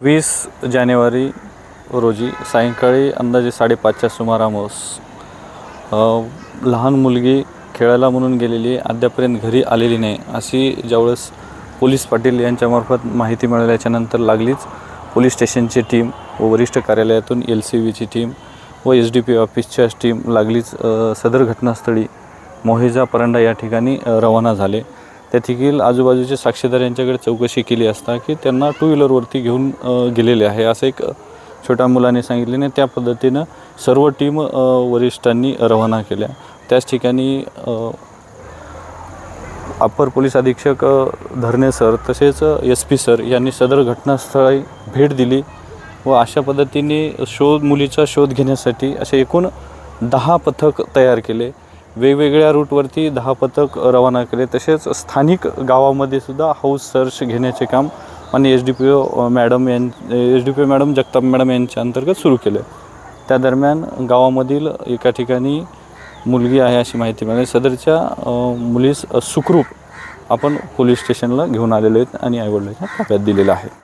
वीस जानेवारी रोजी सायंकाळी अंदाजे साडेपाचच्या सुमारामोस लहान मुलगी खेळायला म्हणून गेलेली अद्यापर्यंत घरी आलेली नाही अशी ज्यावेळेस पोलीस पाटील यांच्यामार्फत माहिती मिळाल्याच्यानंतर लागलीच पोलीस स्टेशनची टीम व वरिष्ठ कार्यालयातून एल सी व्हीची टीम व एस डी पी ऑफिसच्या टीम लागलीच सदर घटनास्थळी. मोहेजा परंडा या ठिकाणी रवाना झाले. त्यातील आजूबाजूचे साक्षीदार यांच्याकडे चौकशी केली असता की त्यांना टू व्हीलरवरती घेऊन गेलेले आहे. असं एक छोट्या मुलाने सांगितले आणि त्या पद्धतीनं सर्व टीम वरिष्ठांनी रवाना केल्या. त्याच ठिकाणी अप्पर पोलीस अधीक्षक धरणे सर तसेच एस पी सर यांनी सदर घटनास्थळी भेट दिली व अशा पद्धतीने शोध मुलीचा शोध घेण्यासाठी असे एकूण दहा पथक तयार केले. वेगवेगळ्या रूटवरती दहा पथक रवाना केले. तसेच स्थानिक गावामध्ये सुद्धा हाऊस सर्च घेण्याचे काम आणि S D P O madam यां S D P O madam Jagtap madam यांच्या अंतर्गत सुरू केले. त्या दरम्यान गावामधील एका ठिकाणी मुलगी आहे अशी माहिती मिळाली. सदरच्या मुलीस सुखरूप आपण पोलीस स्टेशनला घेऊन आलेलो आहेत आणि आईवडिलांच्या ताब्यात दिलेलं आहे.